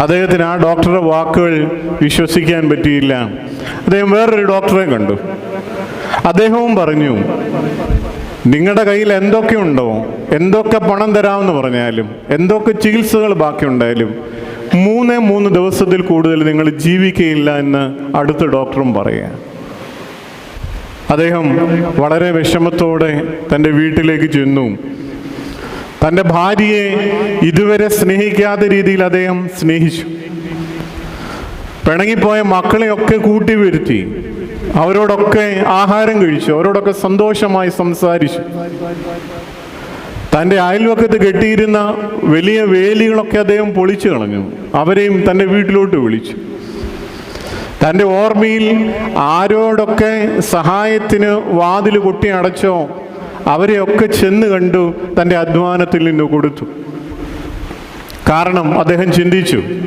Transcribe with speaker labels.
Speaker 1: അദ്ദേഹത്തിന് ആ ഡോക്ടറുടെ വാക്കുകൾ വിശ്വസിക്കാൻ പറ്റിയില്ല. അദ്ദേഹം വേറൊരു ഡോക്ടറെ കണ്ടു. അദ്ദേഹവും പറഞ്ഞു നിങ്ങളുടെ കയ്യിൽ എന്തൊക്കെ ഉണ്ടോ? എന്തൊക്കെ പണം തരാമെന്ന് പറഞ്ഞാലും എന്തൊക്കെ ചികിത്സകൾ ബാക്കിയുണ്ടായാലും മൂന്നേ മൂന്ന് ദിവസത്തിൽ കൂടുതൽ നിങ്ങൾ ജീവിക്കയില്ല എന്ന് അടുത്ത ഡോക്ടറും പറയുക അദ്ദേഹം വളരെ വിഷമത്തോടെ തന്റെ വീട്ടിലേക്ക് ചെന്നു. തന്റെ ഭാര്യയെ ഇതുവരെ സ്നേഹിക്കാത്ത രീതിയിൽ അദ്ദേഹം സ്നേഹിച്ചു. പിണങ്ങിപ്പോയ മക്കളെയൊക്കെ കൂട്ടി വരുത്തി. അവരോടൊക്കെ ആഹാരം കഴിച്ചു. അവരോടൊക്കെ സന്തോഷമായി സംസാരിച്ചു. തന്റെ അയൽവക്കത്ത് കെട്ടിയിരുന്ന വലിയ വേലികളൊക്കെ അദ്ദേഹം പൊളിച്ചു കളഞ്ഞു. അവരെയും തന്റെ വീട്ടിലോട്ട് വിളിച്ചു. തന്റെ ഓർമ്മയിൽ ആരോടൊക്കെ സഹായത്തിന് വാതിൽ കൊട്ടി അടച്ചോ അവരെയൊക്കെ ചെന്ന് കണ്ടു തന്റെ അധ്വാനത്തിൽ നിന്ന് കൊടുത്തു. കാരണം അദ്ദേഹം ചിന്തിച്ചു